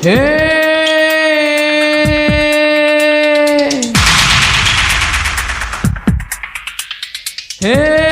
Hey. Hey.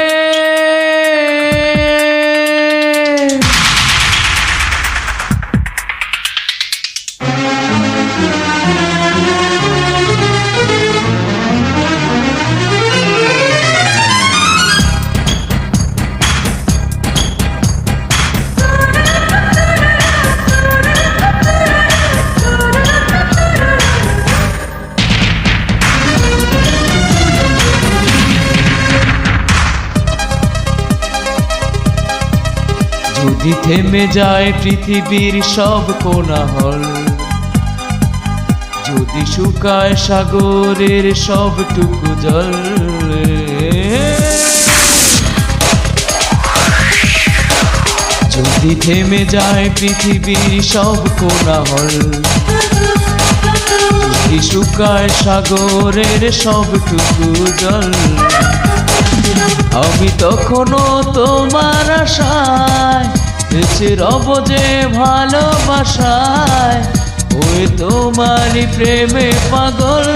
যদি থেমে যায় পৃথিবীর সব কোলাহল যদি শুকায় সাগরের সবটুকু জল। যদি থেমে যায় পৃথিবীর সব কোলাহল যদি শুকায় সাগরের সবটুকু জল। আমি তখনও তোমার আশায় বেঁচে রব যে ভালোবাসায়, ওই তোমারই প্রেমে পাগল।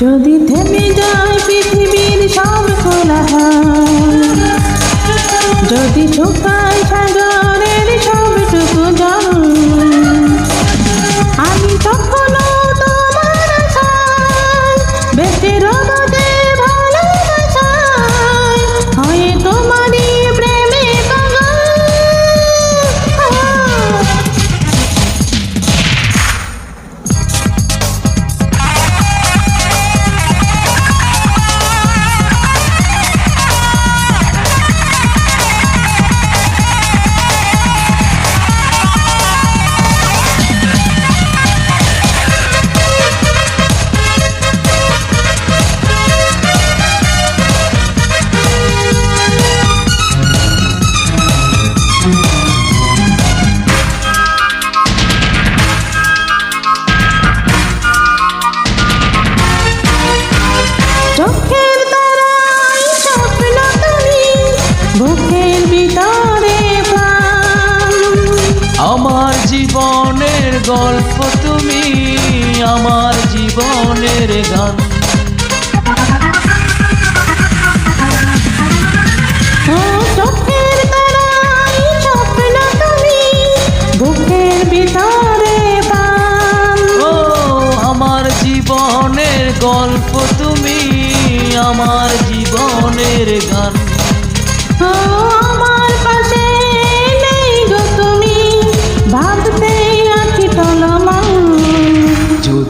যদি থেমে যায় পৃথিবীর সব কোলাহল, যদি শুকায় সাগরের গল্প তুমি আমার জীবনের গান। আমার জীবনের গল্প তুমি আমার জীবনের গান। আমার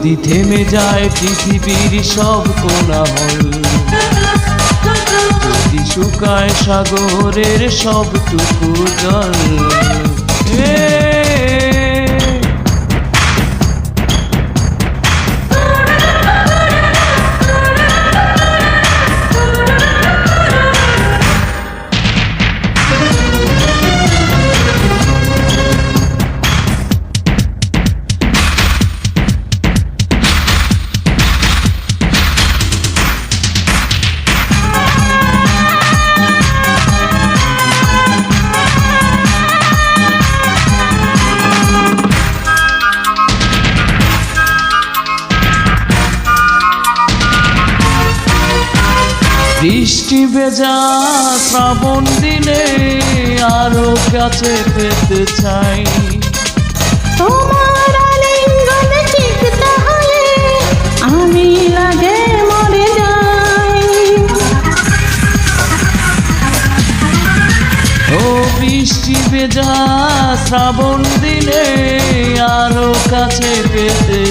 যদি থেমে যায় পৃথিবীর সব কোলাহল যদি শুকায় সাগরের সবটুকু জল। বৃষ্টি ভেজা শ্রাবণ দিনে আরও কাছে পেতে চাই। তোমার আলিঙ্গন আমি লাগে মরে যাই। ও বৃষ্টি ভেজা শ্রাবণ দিনে আরও কাছে পেতে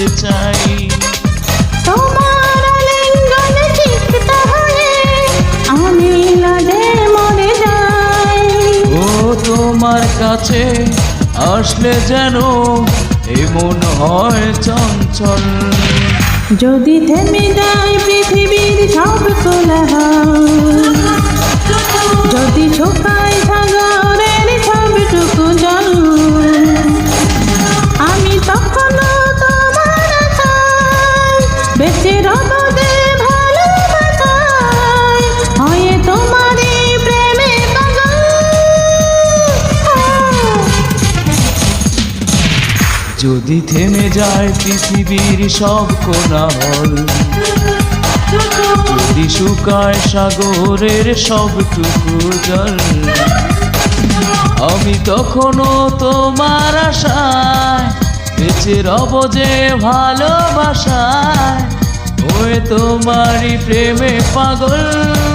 কাছে আসলে যেন এমন হয় চঞ্চল। যদি থেমে যায় পৃথিবীর সব কোলাহল যদি থেমে যায় পৃথিবীর সব কোনাহল যদি শুকায় সাগরের সবটুকু জল, আমি তখনও তোমার আশায় বেঁচে রব যে ভালোবাসায়, ওই তোমারই প্রেমে পাগল।